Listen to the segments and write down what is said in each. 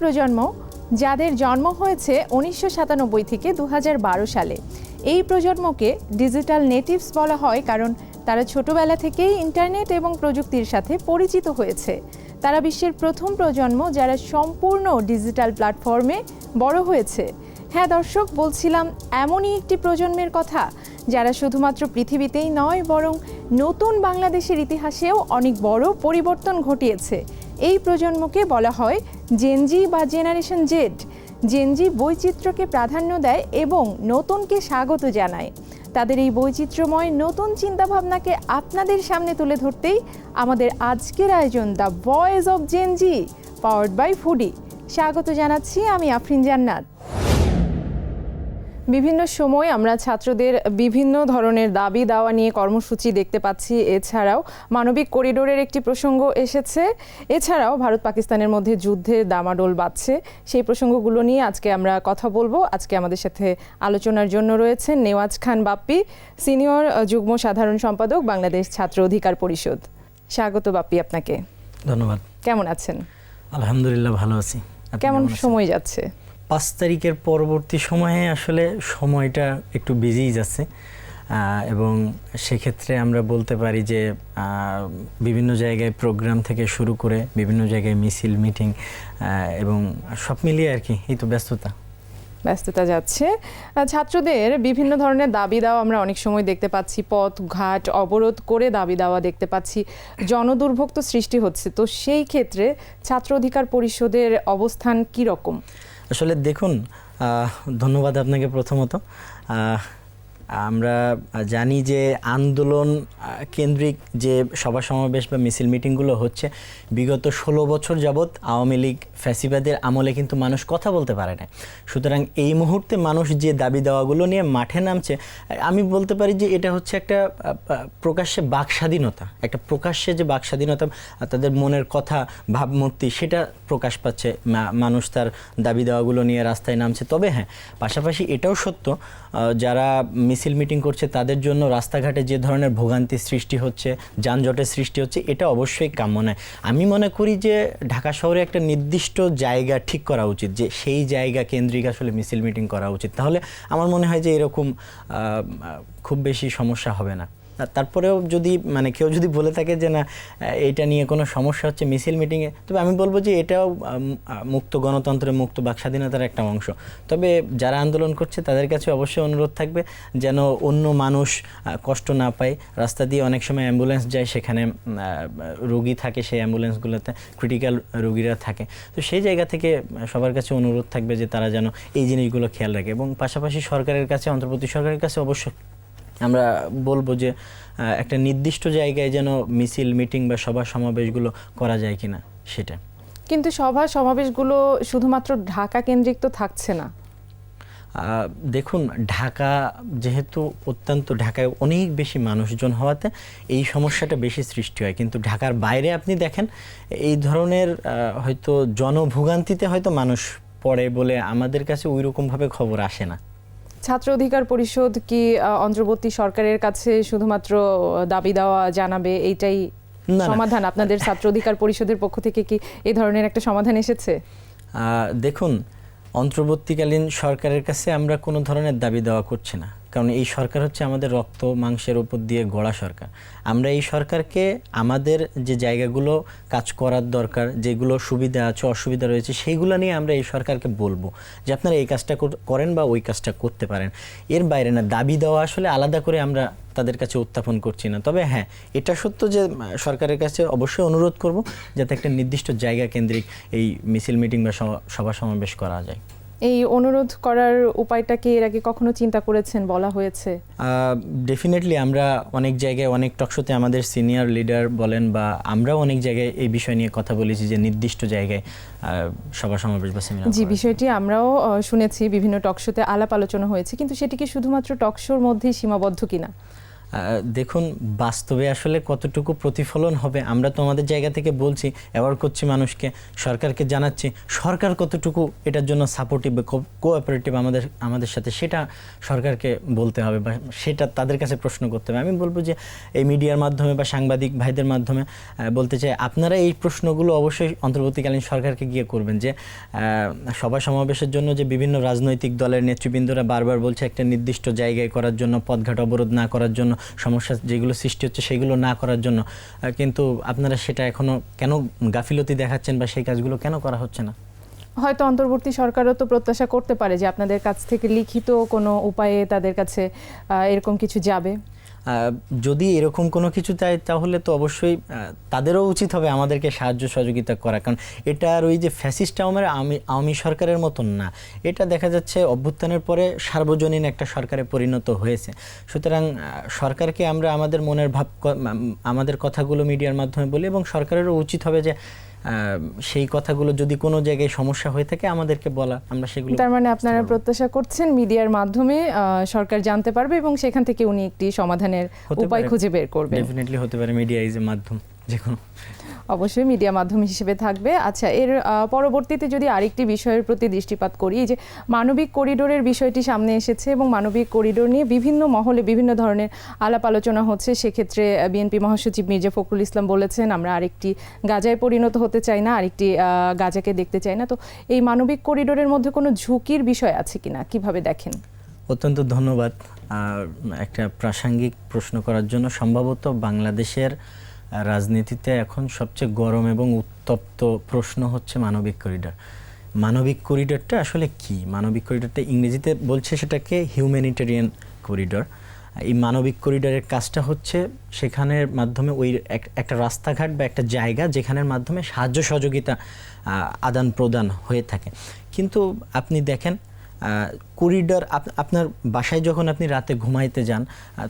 প্রজন্ম যাদের জন্ম হয়েছে উনিশশো সাতানব্বই থেকে দু হাজার বারো সালে। এই প্রজন্মকে ডিজিটাল নেটিভস বলা হয় কারণ তারা ছোটবেলা থেকেই ইন্টারনেট এবং প্রযুক্তির সাথে পরিচিত হয়েছে। তারা বিশ্বের প্রথম প্রজন্ম যারা সম্পূর্ণ ডিজিটাল প্ল্যাটফর্মে বড় হয়েছে। হ্যাঁ দর্শক, বলছিলাম এমনই একটি প্রজন্মের কথা যারা শুধুমাত্র পৃথিবীতেই নয়, বরং নতুন বাংলাদেশের ইতিহাসেও অনেক বড় পরিবর্তন ঘটিয়েছে। এই প্রজন্মকে বলা হয় জেনজি বা জেনারেশন জেড জেনজি বৈচিত্র্যকে প্রাধান্য দেয় এবং নতুনকে স্বাগত জানায়। তাদের এই বৈচিত্র্যময় নতুন চিন্তাভাবনাকে আপনাদের সামনে তুলে ধরতেই আমাদের আজকের আয়োজন the boys of Gen Z powered by Foodi স্বাগত জানাচ্ছি আমি আফরিন জান্নাত। বিভিন্ন সময় আমরা ছাত্রদের বিভিন্ন ধরনের দাবি দাওয়া নিয়ে কর্মসূচি দেখতে পাচ্ছি। এছাড়াও মানবিক করিডোরের একটি প্রসঙ্গ এসেছে। এছাড়াও ভারত পাকিস্তানের মধ্যে যুদ্ধের দামাডোল বাজছে সেই প্রসঙ্গগুলো নিয়ে আজকে আমরা কথা বলব। আজকে আমাদের সাথে আলোচনার জন্য রয়েছেন নেওয়াজ খান বাপ্পি সিনিয়র যুগ্ম সাধারণ সম্পাদক বাংলাদেশ ছাত্র অধিকার পরিষদ। স্বাগত বাপ্পি আপনাকে। ধন্যবাদ। কেমন আছেন? আলহামদুলিল্লাহ ভালো আছি। কেমন সময় যাচ্ছে? পাঁচ তারিখের পরবর্তী সময়ে আসলে সময়টা একটু বিজিই যাচ্ছে। এবং সেক্ষেত্রে আমরা বলতে পারি যে বিভিন্ন জায়গায় প্রোগ্রাম থেকে শুরু করে বিভিন্ন জায়গায় মিছিল মিটিং এবং সব মিলিয়ে আর কি, এই তো ব্যস্ততা। ব্যস্ততা যাচ্ছে। ছাত্রদের বিভিন্ন ধরনের দাবি দেওয়া আমরা অনেক সময় দেখতে পাচ্ছি। পথ, ঘাট, অবরোধ করে দাবি দেওয়া দেখতে পাচ্ছি। জনদুর্ভোগ তো সৃষ্টি হচ্ছে। তো সেই ক্ষেত্রে ছাত্র অধিকার পরিষদের অবস্থান কি রকম আসলে দেখুন ধন্যবাদ আপনাকে প্রথমত। আমরা জানি যে আন্দোলন কেন্দ্রিক যে সভা সমাবেশ বা মিছিল মিটিংগুলো হচ্ছে, বিগত ষোলো বছর যাবৎ আওয়ামী লীগ ফ্যাসিবাদের আমলে কিন্তু মানুষ কথা বলতে পারে না সুতরাং এই মুহূর্তে মানুষ যে দাবি দেওয়াগুলো নিয়ে মাঠে নামছে, আমি বলতে পারি যে এটা হচ্ছে একটা প্রকাশ্যে বাক স্বাধীনতা একটা প্রকাশ্যে যে বাক স্বাধীনতা তাদের মনের কথা, ভাবমূর্তি, সেটা প্রকাশ পাচ্ছে। মানুষ তার দাবি দেওয়াগুলো নিয়ে রাস্তায় নামছে। তবে হ্যাঁ পাশাপাশি এটাও সত্য যারা মিছিল মিটিং করছে, তাদের জন্য রাস্তাঘাটে যে ধরনের ভোগান্তি সৃষ্টি হচ্ছে, যানজটের সৃষ্টি হচ্ছে, এটা অবশ্যই কাম্য নয়। আমি মনে করি যে ঢাকা শহরে একটা নির্দিষ্ট জায়গা ঠিক করা উচিত, যে সেই জায়গা কেন্দ্রিক আসলে মিছিল মিটিং করা উচিত। তাহলে আমার মনে হয় যে এরকম খুব বেশি সমস্যা হবে না। তারপরেও যদি মানে কেউ যদি বলে থাকে যে না এটা নিয়ে কোনো সমস্যা হচ্ছে মিছিল মিটিংয়ে তবে আমি বলব যে এটাও মুক্ত গণতন্ত্রের মুক্ত বাক স্বাধীনতার একটা অংশ। তবে যারা আন্দোলন করছে তাদের কাছে অবশ্যই অনুরোধ থাকবে যেন অন্য মানুষ কষ্ট না পায়। রাস্তা দিয়ে অনেক সময় অ্যাম্বুলেন্স যায়, সেখানে রোগী থাকে সেই অ্যাম্বুলেন্সগুলোতে ক্রিটিক্যাল রোগীরা থাকে। তো সেই জায়গা থেকে সবার কাছে অনুরোধ থাকবে যে তারা যেন এই জিনিসগুলো খেয়াল রাখে। এবং পাশাপাশি সরকারের কাছে, অন্তর্বর্তী সরকারের কাছে অবশ্যই আমরা বলব যে একটা নির্দিষ্ট জায়গায় যেন মিছিল মিটিং বা সভা সমাবেশগুলো করা যায় কিনা সেটা। কিন্তু সভা সমাবেশগুলো শুধুমাত্র ঢাকা কেন্দ্রিক তো থাকছে না। দেখুন ঢাকা যেহেতু অত্যন্ত ঢাকায় অনেক বেশি মানুষজন হওয়াতে এই সমস্যাটা বেশি সৃষ্টি হয়। কিন্তু ঢাকার বাইরে আপনি দেখেন এই ধরনের হয়তো জনভোগান্তিতে হয়তো মানুষ পড়ে বলে আমাদের কাছে ওই রকমভাবে খবর আসে না। ছাত্র অধিকার পরিষদ কি অন্তর্বর্তী সরকারের কাছে শুধুমাত্র দাবি দেওয়া জানাবে? এইটাই। সমাধান? আপনাদের ছাত্র অধিকার পরিষদের পক্ষ থেকে কি এই ধরনের একটা সমাধান এসেছে? আহ, দেখুন অন্তর্বর্তীকালীন সরকারের কাছে আমরা কোনো ধরনের দাবি দেওয়া করছি না। কারণ এই সরকার হচ্ছে আমাদের রক্ত, মাংসের উপর দিয়ে গড়া সরকার। আমরা এই সরকারকে আমাদের যে জায়গাগুলো কাজ করার দরকার, যেগুলো সুবিধা আছে, অসুবিধা রয়েছে, সেইগুলো নিয়ে আমরা এই সরকারকে বলব যে আপনারা এই কাজটা করেন বা ওই কাজটা করতে পারেন। এর বাইরে না, দাবি দেওয়া আসলে আলাদা করে আমরা তাদের কাছে উত্থাপন করছি না। তবে হ্যাঁ এটা সত্য যে সরকারের কাছে অবশ্যই অনুরোধ করব যাতে একটা নির্দিষ্ট জায়গা কেন্দ্রিক এই মিছিল, মিটিং বা সভা সমাবেশ করা যায়। এই অনুরোধ করার উপায়টা কি? এর আগে কখনো চিন্তা করেছেন বলা হয়েছে? ডেফিনেটলি আমরা অনেক জায়গায় অনেক টকশোতে আমাদের সিনিয়র লিডার বলেন বা আমরাও অনেক জায়গায় এই বিষয় নিয়ে কথা বলেছি যে নির্দিষ্ট জায়গায় সভা সমাবেশ বা সেমিনার জি বিষয়টি আমরাও শুনেছি বিভিন্ন টকশোতে আলাপ আলোচনা হয়েছে কিন্তু সেটি কি শুধুমাত্র টকশোর মধ্যেই সীমাবদ্ধ কিনা? দেখুন, বাস্তবে আসলে কতটুকু প্রতিফলন হবে, আমরা তো আমাদের জায়গা থেকে বলছি অ্যাওয়ার্ড করছি মানুষকে, সরকারকে জানাচ্ছি, সরকার কতটুকু এটার জন্য সাপোর্টিভ কোঅপারেটিভ আমাদের আমাদের সাথে, সেটা সরকারকে বলতে হবে বা সেটা তাদের কাছে প্রশ্ন করতে হবে। আমি বলব যে, এই মিডিয়ার মাধ্যমে বা সাংবাদিক ভাইদের মাধ্যমে বলতে চাই, আপনারা এই প্রশ্নগুলো অবশ্যই অন্তর্বর্তীকালীন সরকারকে গিয়ে করবেন যে সভা সমাবেশের জন্য যে বিভিন্ন রাজনৈতিক দলের নেতৃবৃন্দরা বারবার বলছে, একটা নির্দিষ্ট জায়গায় করার জন্য, পথঘাট অবরোধ না করার জন্য সমস্যা যেগুলো সৃষ্টি হচ্ছে সেগুলো না করার জন্য। কিন্তু আপনারা সেটা এখনও কেন গাফিলতি দেখাচ্ছেন বা সেই কাজগুলো কেন করা হচ্ছে না? হয়তো অন্তর্বর্তী সরকারও তো প্রত্যাশা করতে পারে যে আপনাদের কাছ থেকে লিখিত কোনো উপায়ে তাদের কাছে এরকম কিছু যাবে। যদি এরকম কোনো কিছু চাই তাহলে তো অবশ্যই তাদেরও উচিত হবে আমাদেরকে সাহায্য সহযোগিতা করা। কারণ এটা আর ওই যে ফ্যাসিস্ট আওয়ামের আমি, আওয়ামী সরকারের মতন না। এটা দেখা যাচ্ছে অভ্যুত্থানের পরে সার্বজনীন একটা সরকারে পরিণত হয়েছে। সুতরাং সরকারকে আমরা আমাদের মনের ভাব আমাদের কথাগুলো মিডিয়ার মাধ্যমে বলি এবং সরকারেরও উচিত হবে যে সেই কথাগুলো যদি কোনো জায়গায় সমস্যা হয়ে থাকে আমাদেরকে বলা আমরা সেগুলো তার মানে আপনারা প্রত্যাশা করছেন মিডিয়ার মাধ্যমে সরকার জানতে পারবে এবং সেখান থেকে উনি একটি সমাধানের উপায় খুঁজে বের করবে ডেফিনেটলি হতে পারে মিডিয়া ইজ এ মাধ্যম। যে কোনো। অবশ্যই মিডিয়া মাধ্যম হিসেবে থাকবে। আচ্ছা এর পরবর্তীতে যদি আরেকটি বিষয়ের প্রতি দৃষ্টিপাত করি যে মানবিক করিডোরের বিষয়টি সামনে এসেছে এবং মানবিক করিডোর নিয়ে বিভিন্ন মহলে বিভিন্ন ধরনের আলাপ আলোচনা হচ্ছে সেক্ষেত্রে বিএনপি মহাসচিব মির্জা ফখরুল ইসলাম বলেছেন আমরা আরেকটি গাজায় পরিণত হতে চাই না আরেকটি গাজাকে দেখতে চাই না। তো এই মানবিক করিডোরের মধ্যে কোনো ঝুঁকির বিষয় আছে কিনা? কীভাবে দেখেন? অত্যন্ত ধন্যবাদ। একটা প্রাসঙ্গিক প্রশ্ন করার জন্য সম্ভবত বাংলাদেশের রাজনীতিতে এখন সবচেয়ে গরম এবং উত্তপ্ত প্রশ্ন হচ্ছে মানবিক করিডর মানবিক করিডরটা আসলে কি? মানবিক করিডরটা ইংরেজিতে বলছে সেটাকে হিউম্যানিটেরিয়ান করিডর এই মানবিক করিডরের কাজটা হচ্ছে সেখানের মাধ্যমে ওই একটা রাস্তাঘাট বা একটা জায়গা যেখানের মাধ্যমে সাহায্য সহযোগিতা আদান প্রদান হয়ে থাকে। কিন্তু আপনি দেখেন করিডর আপনার বাসায় যখন আপনি রাতে ঘুমাইতে যান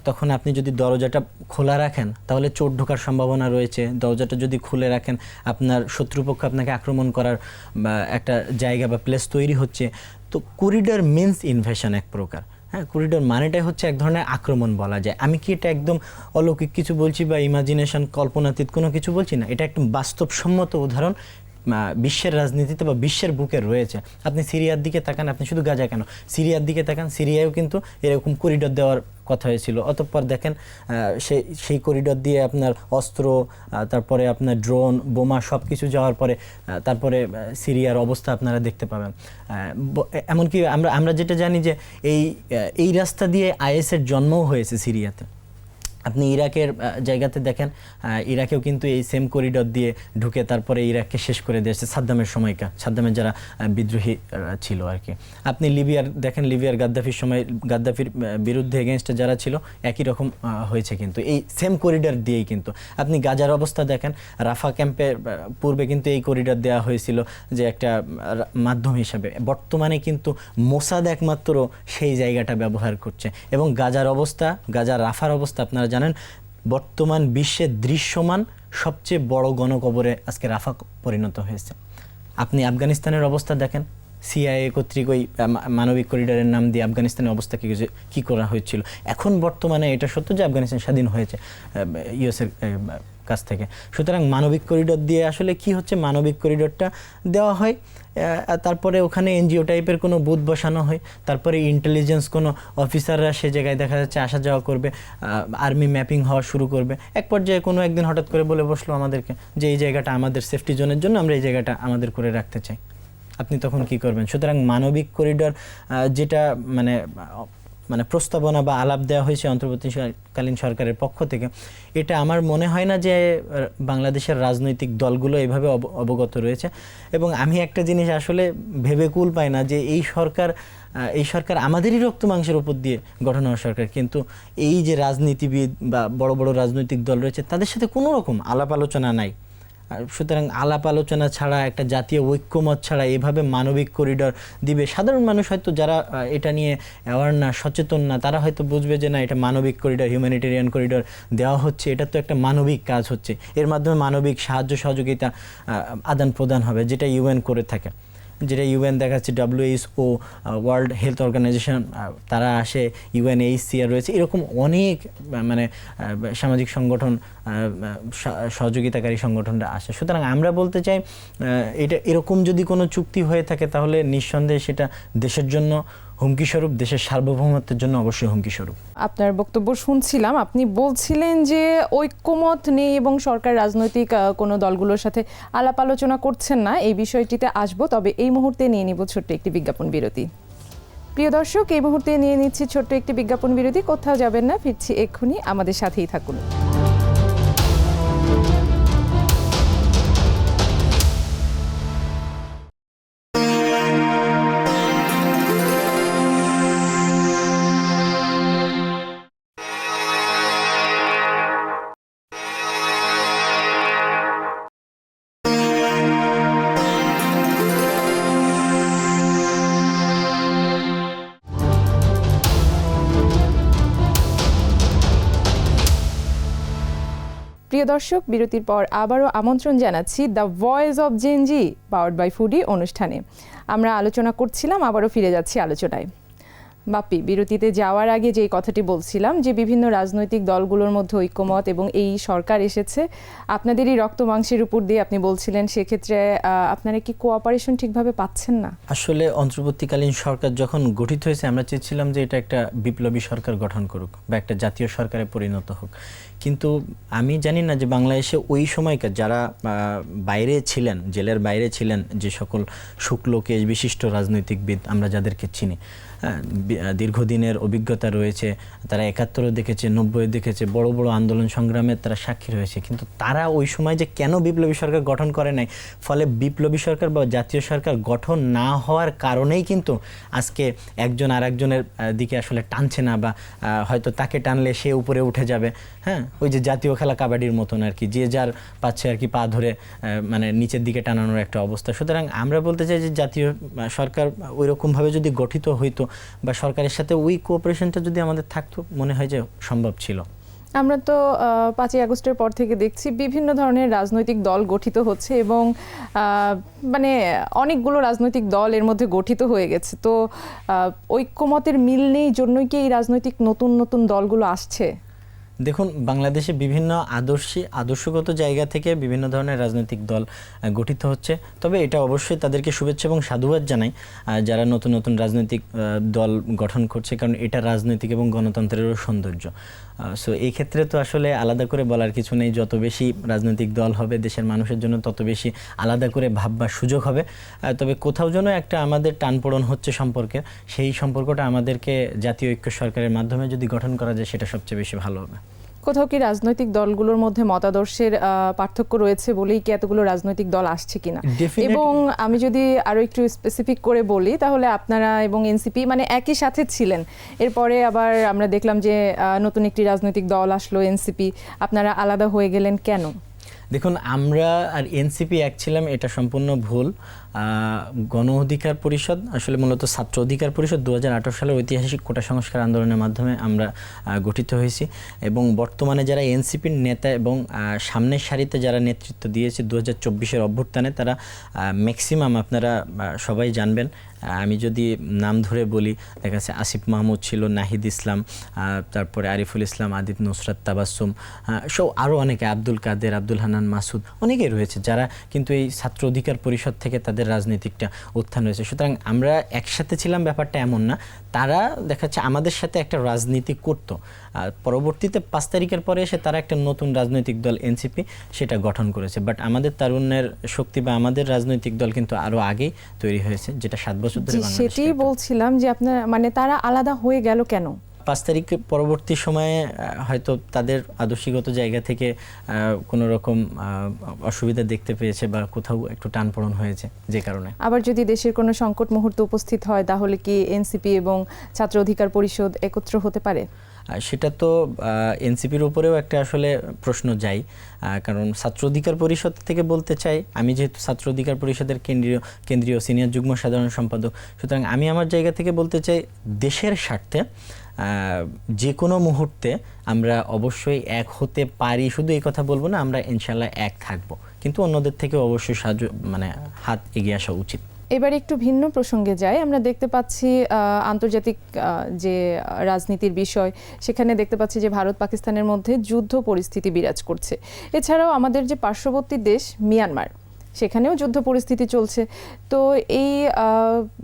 তখন আপনি যদি দরজাটা খোলা রাখেন, তাহলে চোর ঢোকার সম্ভাবনা রয়েছে। দরজাটা যদি খুলে রাখেন, আপনার শত্রুপক্ষ আপনাকে আক্রমণ করার একটা জায়গা বা প্লেস তৈরি হচ্ছে। তো করিডর মিন্স ইনভেশন এক প্রকার। হ্যাঁ করিডোর মানেটাই হচ্ছে এক ধরনের আক্রমণ বলা যায়। আমি কি এটা একদম অলৌকিক কিছু বলছি বা ইমাজিনেশন কল্পনাতীত কোনো কিছু বলছি না? এটা একদম বাস্তবসম্মত উদাহরণ। বিশ্বের রাজনীতিতে বা বিশ্বের বুকে রয়েছে। আপনি সিরিয়ার দিকে তাকান, আপনি শুধু গাজা কেন? সিরিয়ার দিকে তাকান, সিরিয়ায়ও কিন্তু এরকম করিডোর দেওয়ার কথা হয়েছিল। অতঃপর দেখেন সেই সেই করিডোর দিয়ে আপনার অস্ত্র তারপরে আপনার ড্রোন বোমা সব কিছু যাওয়ার পরে তারপরে সিরিয়ার অবস্থা আপনারা দেখতে পাবেন। এমনকি আমরা আমরা যেটা জানি যে এই এই রাস্তা দিয়ে আইএসের জন্মও হয়েছে সিরিয়াতে। আপনি ইরাকের জায়গাতে দেখেন ইরাকেও কিন্তু এই সেম করিডর দিয়ে ঢুকে তারপরে ইরাককে শেষ করে দিয়েছে সাদ্দামের সময়কা সাদ্দামের যারা বিদ্রোহী ছিল আর কি আপনি লিবিয়ার, দেখেন লিবিয়ার গাদ্দাফির সময়, গাদ্দাফির বিরুদ্ধে এগেনস্টে যারা ছিল, একই রকম হয়েছে কিন্তু। এই সেম করিডর দিয়েই কিন্তু। আপনি গাজার অবস্থা দেখেন, রাফা ক্যাম্পের পূর্বে কিন্তু এই করিডর দেওয়া হয়েছিল যে একটা মাধ্যম হিসাবে। বর্তমানে কিন্তু মোসাদ একমাত্র সেই জায়গাটা ব্যবহার করছে। এবং গাজার অবস্থা, গাজার রাফার অবস্থা, আপনারা জানেন, বর্তমান বিশ্বে দৃশ্যমান সবচেয়ে বড় গণকবরে আজকে রাফা পরিণত হয়েছে। আপনি আফগানিস্তানের অবস্থা দেখেন, সিআইএ কর্তৃক ওই মানবিক করিডোরের নাম দিয়ে আফগানিস্তানের অবস্থা কি কি করা হয়েছিল। এখন বর্তমানে এটা সত্য যে আফগানিস্তান স্বাধীন হয়েছে ইউএসের কাছ থেকে। সুতরাং মানবিক করিডোর দিয়ে আসলে কি হচ্ছে? মানবিক করিডোরটা দেওয়া হয়। তারপরে ওখানে এনজিও টাইপের কোনো বুথ বসানো হয়। তারপরে ইন্টেলিজেন্স কোনো অফিসাররা সে জায়গায় দেখা যাচ্ছে আসা যাওয়া করবে আর্মি ম্যাপিং হওয়া শুরু করবে। এক পর্যায়ে কোনো একদিন হঠাৎ করে বলে বসল আমাদেরকে যে, এই জায়গাটা আমাদের সেফটি জোনের জন্য, আমরা এই জায়গাটা আমাদের করে রাখতে চাই। আপনি তখন কি করবেন? সুতরাং মানবিক করিডোর যেটা মানে মানে প্রস্তাবনা বা আলাপ দেওয়া হয়েছে অন্তর্বর্তীকালীন সরকারের পক্ষ থেকে। এটা আমার মনে হয় না যে বাংলাদেশের রাজনৈতিক দলগুলো এভাবে অব- অবগত রয়েছে। এবং আমি একটা জিনিস আসলে ভেবে কুল পাই না যে, এই সরকার এই সরকার আমাদেরই রক্ত মাংসের উপর দিয়ে গঠন হওয়া সরকার। কিন্তু এই যে রাজনীতিবিদ বা বড় বড় রাজনৈতিক দল রয়েছে, তাদের সাথে কোনো রকম আলাপ আলোচনা নাই। সুতরাং আলাপ আলোচনা ছাড়া, একটা জাতীয় ঐক্যমত ছাড়া এভাবে মানবিক করিডর দিবে। সাধারণ মানুষ হয়তো যারা এটা নিয়ে অ্যাওয়ার না, সচেতন না, তারা হয়তো বুঝবে যে না, এটা মানবিক করিডর হিউম্যানিটেরিয়ান করিডর দেওয়া হচ্ছে। এটা তো একটা মানবিক কাজ হচ্ছে। এর মাধ্যমে মানবিক সাহায্য সহযোগিতা আদান প্রদান হবে, যেটা ইউএন করে থাকে। যেটা ইউএন দেখাচ্ছে ডাব্লিউএইচও ওয়ার্ল্ড হেলথ অর্গানাইজেশন তারা আসে ইউএনএইচসিআর রয়েছে। এরকম অনেক মানে সামাজিক সংগঠন সহযোগিতাকারী সংগঠনটা আসে। সুতরাং আমরা বলতে চাই এটা, এরকম যদি কোনো চুক্তি হয়ে থাকে, তাহলে নিঃসন্দেহে সেটা দেশের জন্য হুমকি স্বরূপ দেশের সার্বভৌমত্বের জন্য অবশ্যই হুমকি স্বরূপ আপনার বক্তব্য শুনছিলাম। আপনি বলছিলেন যে ঐক্যমত নেই এবং সরকার, রাজনৈতিক কোনো দলগুলোর সাথে আলাপ আলোচনা করছেন না। এই বিষয়টিতে আসব, তবে এই মুহূর্তে নিয়ে নিব ছোট্ট একটি বিজ্ঞাপন বিরতি। প্রিয় দর্শক, এই মুহূর্তে নিয়ে নিচ্ছি ছোট্ট একটি বিজ্ঞাপন বিরতি। কোথাও যাবেন না, ফিরছি এক্ষুনি। আমাদের সাথেই থাকুন। প্রিয় দর্শক, বিরতির পর আবারও আমন্ত্রণ জানাচ্ছি the voice of Gen Z powered by Foodi অনুষ্ঠানে। আমরা আলোচনা করছিলাম, আবারও ফিরে যাচ্ছি আলোচনায়। বাপি বিরতিতে যাওয়ার আগে যে কথাটি বলছিলাম যে বিভিন্ন রাজনৈতিক দলগুলোর মধ্যে ঐক্যমত এবং এই সরকার এসেছে আপনাদেরই রক্ত মাংসের উপর দিয়ে আপনি বলছিলেন সেক্ষেত্রে আপনারা কি কোঅপারেশন ঠিকভাবে পাচ্ছেন না? আসলে অন্তর্বর্তীকালীন সরকার যখন গঠিত হয়েছে, আমরা চেয়েছিলাম যে এটা একটা বিপ্লবী সরকার গঠন করুক বা একটা জাতীয় সরকারে পরিণত হোক। কিন্তু আমি জানি না যে বাংলাদেশে ওই সময়কার যারা বাইরে ছিলেন, জেলের বাইরে ছিলেন যে সকল শুক্লকেশ বিশিষ্ট রাজনৈতিকবিদ আমরা যাদেরকে চিনি দীর্ঘদিনের অভিজ্ঞতা রয়েছে, তারা একাত্তরে দেখেছে নব্বই দেখেছে, বড় বড় আন্দোলন সংগ্রামের তারা সাক্ষী রয়েছে। কিন্তু তারা ওই সময় যে কেন বিপ্লবী সরকার গঠন করে নাই, ফলে বিপ্লবী সরকার বা জাতীয় সরকার গঠন না হওয়ার কারণেই কিন্তু আজকে একজন আর একজনের দিকে আসলে টানছে না বা হয়তো তাকে টানলে সে উপরে উঠে যাবে। হ্যাঁ ওই যে জাতীয় খেলা কাবাডির মতন আর কি, যে যার পাচ্ছে আর কি পা ধরে মানে নিচের দিকে টানানোর একটা অবস্থা। সুতরাং আমরা বলতে চাই যে জাতীয় সরকার ওই রকমভাবে যদি গঠিত হইতো বা সরকারের সাথে ওই কোঅপারেশনটা যদি আমাদের থাকতো, মনে হয় যে সম্ভব ছিল। আমরা তো পাঁচই আগস্টের পর থেকে দেখছি বিভিন্ন ধরনের রাজনৈতিক দল গঠিত হচ্ছে এবং মানে অনেকগুলো রাজনৈতিক দল এর মধ্যে গঠিত হয়ে গেছে। তো ঐক্যমতের মিল নেই, জন্যই কি এই রাজনৈতিক নতুন নতুন দলগুলো আসছে? দেখুন, বাংলাদেশে বিভিন্ন আদর্শী, আদর্শগত জায়গা থেকে বিভিন্ন ধরনের রাজনৈতিক দল গঠিত হচ্ছে। তবে এটা অবশ্যই তাদেরকে শুভেচ্ছা এবং সাধুবাদ জানাই যারা নতুন নতুন রাজনৈতিক দল গঠন করছে, কারণ এটা রাজনৈতিক এবং গণতন্ত্রেরও সৌন্দর্য। সো এই ক্ষেত্রে তো আসলে আলাদা করে বলার কিছু নেই। যত বেশি রাজনৈতিক দল হবে দেশের মানুষের জন্য, তত বেশি আলাদা করে ভাববার সুযোগ হবে। তবে কোথাও যেন একটা আমাদের টানপোড়ন হচ্ছে সম্পর্কে। সেই সম্পর্কটা আমাদেরকে জাতীয় ঐক্য সরকারের মাধ্যমে যদি গঠন করা যায়, সেটা সবচেয়ে বেশি ভালো হবে। কোথাও কি রাজনৈতিক দলগুলোর মধ্যে মতাদর্শের পার্থক্য রয়েছে বলেই কি এতগুলো রাজনৈতিক দল আসছে কিনা? এবং আমি যদি আরও একটু স্পেসিফিক করে বলি তাহলে আপনারা এবং এনসিপি মানে একই সাথে ছিলেন। এরপরে আবার আমরা দেখলাম যে নতুন একটি রাজনৈতিক দল আসলো এনসিপি আপনারা আলাদা হয়ে গেলেন কেন? দেখুন আমরা আর এনসিপি এক ছিলাম এটা সম্পূর্ণ ভুল। গণ অধিকার পরিষদ, আসলে মূলত ছাত্র অধিকার পরিষদ দু হাজার আঠেরো সালের ঐতিহাসিক কোটা সংস্কার আন্দোলনের মাধ্যমে আমরা গঠিত হয়েছি এবং বর্তমানে যারা এনসিপির নেতা এবং সামনের সারিতে যারা নেতৃত্ব দিয়েছে দু হাজার চব্বিশের অভ্যুত্থানে, তারা ম্যাক্সিমাম আপনারা সবাই জানবেন। আমি যদি নাম ধরে বলি, দেখা যাচ্ছে আসিফ মাহমুদ ছিল, নাহিদ ইসলাম তারপরে আরিফুল ইসলাম, আদিত নুসরাত তাবাসুম সব আরও অনেকে, আব্দুল কাদের, আব্দুল হানান মাসুদ, অনেকেই রয়েছে যারা কিন্তু এই ছাত্র অধিকার পরিষদ থেকে তাদের রাজনীতিকটা উত্থান হয়েছে। সুতরাং আমরা একসাথে ছিলাম ব্যাপারটা এমন না। তারা দেখা যাচ্ছে আমাদের সাথে একটা রাজনীতি করত। আর পরবর্তীতে পাঁচ তারিখের পরে এসে তারা একটা নতুন রাজনৈতিক দল এনসিপি সেটা গঠন করেছে। বাট আমাদের তারুণ্যের শক্তি বা আমাদের রাজনৈতিক দল কিন্তু আরও আগেই তৈরি হয়েছে যেটা সাত বছর ধরে সেটাই বলছিলাম যে আপনার মানে তারা আলাদা হয়ে গেল কেন? পাঁচ তারিখ পরবর্তী সময়ে হয়তো তাদের আদর্শিগত জায়গা থেকে কোনো রকম অসুবিধা দেখতে পেয়েছে বা কোথাও একটু টানপোড়ন হয়েছে যে কারণে। আবার যদি দেশের কোনো সংকট মুহূর্ত উপস্থিত হয় তাহলে কি এনসিপি এবং ছাত্র অধিকার পরিষদ একত্র হতে পারে? সেটা তো এনসিপির উপরেও একটা আসলে প্রশ্ন যাই কারণ ছাত্র অধিকার পরিষদ থেকে বলতে চাই আমি যেহেতু ছাত্র অধিকার পরিষদের কেন্দ্রীয় কেন্দ্রীয় সিনিয়র যুগ্ম সাধারণ সম্পাদক সুতরাং আমি আমার জায়গা থেকে বলতে চাই দেশের স্বার্থে যে কোনো মুহূর্তে আমরা অবশ্যই এক হতে পারি। শুধু এই কথা বলব না, আমরা ইনশাল্লাহ এক থাকব। কিন্তু অন্যদের থেকে অবশ্যই সাহায্য মানে হাত এগিয়ে আসা উচিত। এবার একটু ভিন্ন প্রসঙ্গে যাই। আমরা দেখতে পাচ্ছি আন্তর্জাতিক যে রাজনীতির বিষয়, সেখানে দেখতে পাচ্ছি যে ভারত পাকিস্তানের মধ্যে যুদ্ধ পরিস্থিতি বিরাজ করছে। এছাড়াও আমাদের যে পার্শ্ববর্তী দেশ, মিয়ানমার। সেখানেও যুদ্ধ পরিস্থিতি চলছে। তো এই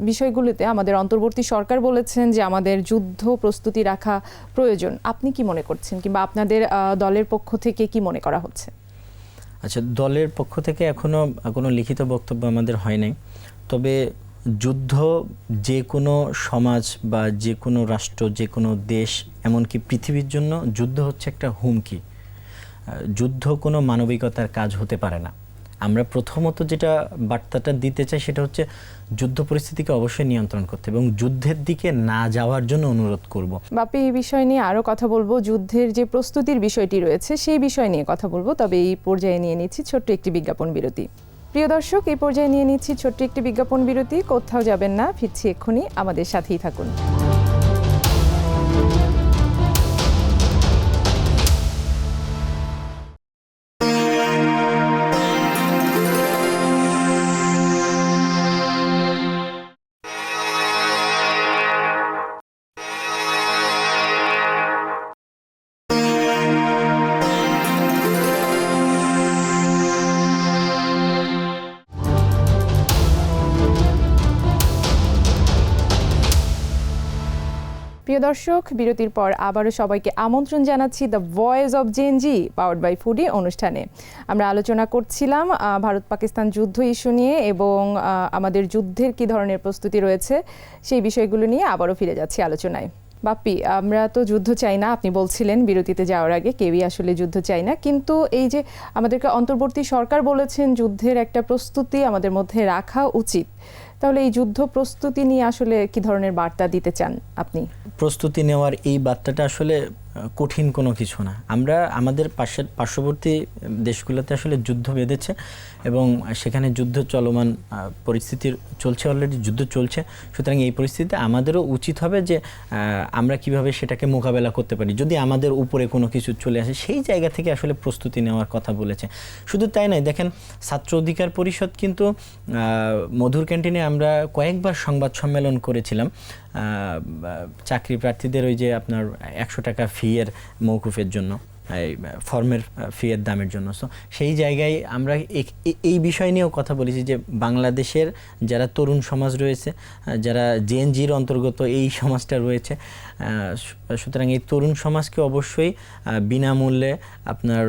বিষয়গুলিতে আমাদের অন্তর্বর্তী সরকার বলেছেন যে আমাদের যুদ্ধ প্রস্তুতি রাখা প্রয়োজন। আপনি কি মনে করছেন কিংবা আপনাদের দলের পক্ষ থেকে কি মনে করা হচ্ছে? আচ্ছা দলের পক্ষ থেকে এখনও কোনো লিখিত বক্তব্য আমাদের হয় নাই। তবে যুদ্ধ যে কোনো সমাজ বা যে কোনো রাষ্ট্র, যে কোনো দেশ, এমনকি পৃথিবীর জন্য যুদ্ধ হচ্ছে একটা হুমকি। যুদ্ধ কোনো মানবিকতার কাজ হতে পারে না। আমরা প্রথমত যেটা বার্তাটা দিতে চাই সেটা হচ্ছে যুদ্ধ পরিস্থিতিকে অবশ্যই নিয়ন্ত্রণ করতে এবং যুদ্ধের দিকে না যাওয়ার জন্য অনুরোধ করব। বাপি, এই বিষয় নিয়ে আরও কথা বলব। যুদ্ধের যে প্রস্তুতির বিষয়টি রয়েছে সেই বিষয় নিয়ে কথা বলব, তবে এই পর্যায়ে নিয়ে নিচ্ছি ছোট্ট একটি বিজ্ঞাপন বিরতি। প্রিয় দর্শক, এই পর্যায়ে নিয়ে নিচ্ছি ছোট্ট একটি বিজ্ঞাপন বিরতি। কোথাও যাবেন না, ফিরছি এক্ষুনি। আমাদের সাথেই থাকুন। দর্শক, বিরতির পর আবারও সবাইকে আমন্ত্রণ জানাচ্ছি the voice of Gen Z powered by Foodi অনুষ্ঠানে। আমরা আলোচনা করছিলাম ভারত পাকিস্তান যুদ্ধ ইস্যু নিয়ে এবং আমাদের যুদ্ধের কি ধরনের প্রস্তুতি রয়েছে সেই বিষয়গুলো নিয়ে আবারও ফিরে যাচ্ছি আলোচনায়। বাপ্পি, আমরা তো যুদ্ধ চাই না, আপনি বলছিলেন বিরতিতে যাওয়ার আগে, কেউই আসলে যুদ্ধ চাই না। কিন্তু এই যে আমাদেরকে অন্তর্বর্তী সরকার বলেছেন, যুদ্ধের একটা প্রস্তুতি আমাদের মধ্যে রাখা উচিত। তাহলে এই যুদ্ধ প্রস্তুতি নিয়ে আসলে কি ধরনের বার্তা দিতে চান আপনি? প্রস্তুতি নেওয়ার এই বার্তাটা আসলে কঠিন কোনো কিছু না। আমরা আমাদের পাশের পার্শ্ববর্তী দেশগুলোতে আসলে যুদ্ধ বেঁধেছে এবং সেখানে যুদ্ধ চলমান পরিস্থিতির চলছে অলরেডি যুদ্ধ চলছে। সুতরাং এই পরিস্থিতিতে আমাদেরও উচিত হবে যে আমরা কীভাবে সেটাকে মোকাবেলা করতে পারি। যদি আমাদের উপরে কোনো কিছু চলে আসে, সেই জায়গা থেকে আসলে প্রস্তুতি নেওয়ার কথা বলেছে। শুধু তাই নয়, দেখেন, ছাত্র অধিকার পরিষদ কিন্তু মধুর ক্যান্টিনে আমরা কয়েকবার সংবাদ সম্মেলন করেছিলাম। চাকরি প্রার্থীদের ওই যে আপনার একশো টাকা ফি এর মৌকুফের জন্য। ফর্মের ফি এর দামের জন্য। সো সেই জায়গায় আমরা এই বিষয় নিয়েও কথা বলেছি যে বাংলাদেশের যারা তরুণ সমাজ রয়েছে যারা জেএনজির অন্তর্গত এই সমাজটা রয়েছে সুতরাং এই তরুণ সমাজকে অবশ্যই বিনামূল্যে আপনার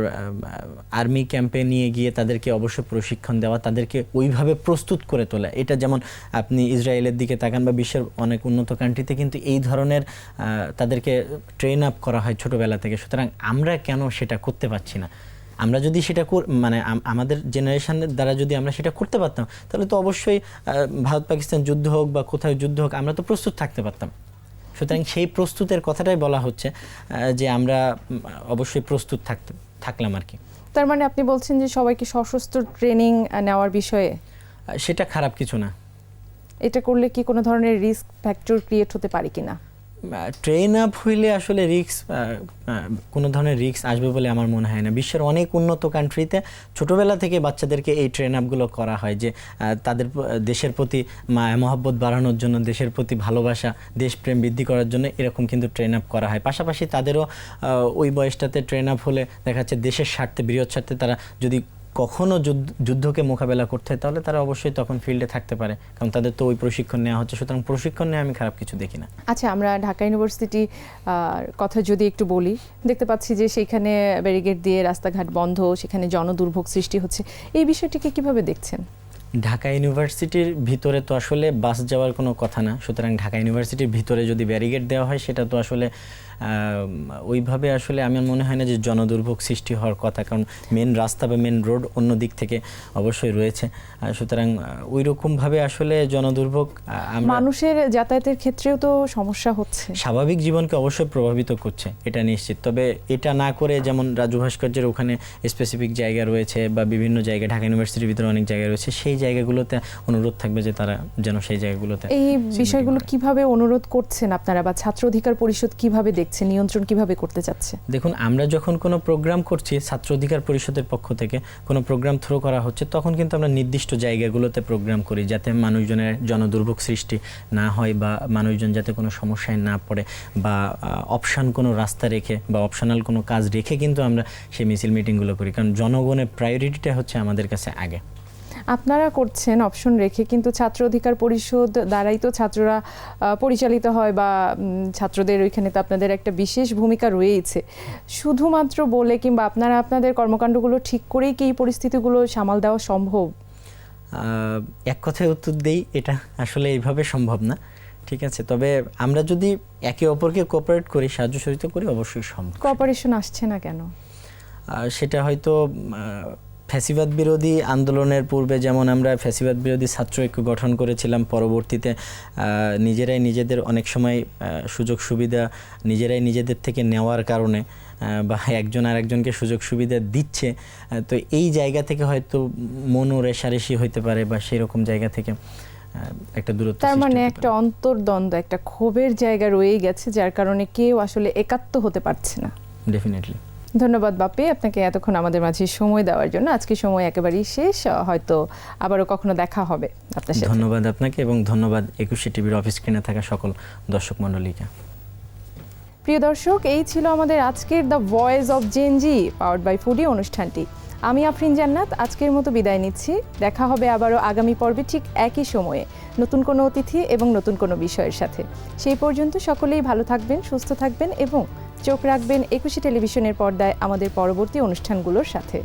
আর্মি ক্যাম্পে নিয়ে গিয়ে তাদেরকে অবশ্যই প্রশিক্ষণ দেওয়া, তাদেরকে ওইভাবে প্রস্তুত করে তোলা। এটা যেমন আপনি ইসরায়েলের দিকে তাকান বা বিশ্বের অনেক উন্নত কান্ট্রিতে কিন্তু এই ধরনের তাদেরকে ট্রেন আপ করা হয় ছোটোবেলা থেকে। সুতরাং আমরা কেন সেটা করতে পারছি না? আমরা যদি সেটা মানে আমাদের জেনারেশনের দ্বারা যদি আমরা সেটা করতে পারতাম তাহলে তো অবশ্যই ভারত পাকিস্তান যুদ্ধ হোক বা কোথাও যুদ্ধ হোক আমরা তো প্রস্তুত থাকতে পারতাম। সুতরাং সেই প্রস্তুতের কথাটাই বলা হচ্ছে যে আমরা অবশ্যই প্রস্তুত থাকতে থাকলাম আর কি। তার মানে আপনি বলছেন যে সবাইকে সশস্ত্র ট্রেনিং নেওয়ার বিষয়ে? সেটা খারাপ কিছু না। এটা করলে কি কোনো ধরনের রিস্ক ফ্যাক্টর ক্রিয়েট হতে পারে কিনা? ট্রেন আপ হইলে আসলে রিক্স কোনো ধরনের রিক্স আসবে বলে আমার মনে হয় না। বিশ্বের অনেক উন্নত কান্ট্রিতে ছোটোবেলা থেকে বাচ্চাদেরকে এই ট্রেন আপগুলো করা হয় যে তাদের দেশের প্রতি মহব্বত বাড়ানোর জন্য, দেশের প্রতি ভালোবাসা, দেশপ্রেম বৃদ্ধি করার জন্য এরকম কিন্তু ট্রেন আপ করা হয়। পাশাপাশি তাদেরও ওই বয়সটাতে ট্রেন আপ হলে দেখা যাচ্ছে দেশের স্বার্থে, বৃহৎ স্বার্থে তারা যদি কখনো যুদ্ধ- যুদ্ধকে মোকাবেলা করতে হয় তাহলে তারা অবশ্যই তখন ফিল্ডে থাকতে পারে। কারণ তাদের তো ওই প্রশিক্ষণ নেওয়া হচ্ছে সুতরাং প্রশিক্ষণ নিয়ে আমি খারাপ কিছু দেখি না। আচ্ছা আমরা ঢাকা ইউনিভার্সিটি কথা যদি একটু বলি দেখতে পাচ্ছি যে সেখানে ব্যারিগেড দিয়ে রাস্তাঘাট বন্ধ সেখানে জনদুর্ভোগ সৃষ্টি হচ্ছে। এই বিষয়টিকে কীভাবে দেখছেন? ঢাকা ইউনিভার্সিটির ভিতরে তো আসলে বাস যাওয়ার কোনো কথা না সুতরাং ঢাকা ইউনিভার্সিটির ভিতরে যদি ব্যারিগেড দেওয়া হয় সেটা তো আসলে ওইভাবে আসলে আমার মনে হয় না যে জনদুর্ভোগ সৃষ্টি হওয়ার কথা কারণ মেন রাস্তা বা মেন রোড অন্য দিক থেকে অবশ্যই রয়েছে। সুতরাং ওই রকমভাবে আসলে জনদুর্ভোগ মানুষের যাতায়াতের ক্ষেত্রেও তো সমস্যা হচ্ছে। স্বাভাবিক জীবনকে অবশ্যই প্রভাবিত করছে এটা নিশ্চিত। তবে এটা না করে যেমন রাজু ভাস্কর্যের ওখানে স্পেসিফিক জায়গা রয়েছে বা বিভিন্ন জায়গায় ঢাকা ইউনিভার্সিটির ভিতরে অনেক জায়গা রয়েছে সেই জায়গাগুলোতে অনুরোধ থাকবে যে তারা যেন সেই জায়গাগুলোতে এই বিষয়গুলো। কীভাবে অনুরোধ করছেন আপনারা বা ছাত্র অধিকার পরিষদ কীভাবে দেখছে দেখছে নিয়ন্ত্রণ কীভাবে করতে চাচ্ছে? দেখুন, আমরা যখন কোনো প্রোগ্রাম করছি ছাত্র অধিকার পরিষদের পক্ষ থেকে, কোনো প্রোগ্রাম থ্রো করা হচ্ছে, তখন কিন্তু আমরা নির্দিষ্ট জায়গাগুলোতে প্রোগ্রাম করি যাতে মানুষজনের জনদুর্ভোগ সৃষ্টি না হয় বা মানুষজন যাতে কোনো সমস্যায় না পড়ে বা অপশান কোনো রাস্তা রেখে বা অপশনাল কোনো কাজ রেখে কিন্তু আমরা সেই মিছিল মিটিংগুলো করি। কারণ জনগণের প্রায়োরিটিটা হচ্ছে আমাদের কাছে আগে। আপনারা করছেন অপশন রেখে কিন্তু ছাত্র অধিকার পরিষদ দ্বারাই তো ছাত্ররা পরিচালিত হয় বা ছাত্রদের ওইখানে তো আপনাদের একটা বিশেষ ভূমিকা রয়েছে শুধুমাত্র বলে কিংবা আপনারা আপনাদের কর্মকাণ্ডগুলো ঠিক করেই কি এই পরিস্থিতিগুলো সামাল দেওয়া সম্ভব? এক কথায় উত্তর দেই এটা আসলে এইভাবে সম্ভব না ঠিক আছে? তবে আমরা যদি একে অপরকে কোঅপারেট করি সাহায্য সহযোগিতা করি অবশ্যই সম্ভব। কোঅপারেশন আসছে না কেন? সেটা হয়তো ফ্যাসিবাদ বিরোধী আন্দোলনের পূর্বে যেমন আমরা ফ্যাসিবাদ বিরোধী ছাত্র ঐক্য গঠন করেছিলাম পরবর্তীতে নিজেরাই নিজেদের অনেক সময় সুযোগ সুবিধা নিজেরাই নিজেদের থেকে নেওয়ার কারণে বা একজন আর একজনকে সুযোগ সুবিধা দিচ্ছে তো এই জায়গা থেকে হয়তো মনও রেশারেশি হইতে পারে বা সেই রকম জায়গা থেকে একটা দূরত্ব তার মানে একটা অন্তর্দ্বন্দ্ব একটা ক্ষোভের জায়গা রয়েই গেছে যার কারণে কেউ আসলে একাত্ম হতে পারছে না। ডেফিনেটলি ধন্যবাদ বাপি আপনাকে এতক্ষণ আমাদের মাঝে সময় দেওয়ার জন্য। আজকে সময় একেবারেই শেষ হয়তো আবারও কখনো দেখা হবে আপনার সাথে। ধন্যবাদ আপনাকে এবং ধন্যবাদ একুশে টিভির অফিস স্ক্রিনে থাকা সকল দর্শক মণ্ডলীকে। প্রিয় দর্শক এই ছিল আমাদের আজকের the voice of Gen Z powered by Foodi অনুষ্ঠানটি। আমি আফরিন জান্নাত আজকের মতো বিদায় নিচ্ছি। দেখা হবে আবারও আগামী পর্বে ঠিক একই সময়ে নতুন কোনো অতিথি এবং নতুন কোনো বিষয়ের সাথে। সেই পর্যন্ত সকলেই ভালো থাকবেন সুস্থ থাকবেন এবং চোখ রাখবেন একুশে টেলিভিশনের পর্দায় আমাদের পরবর্তী অনুষ্ঠানগুলোর সাথে।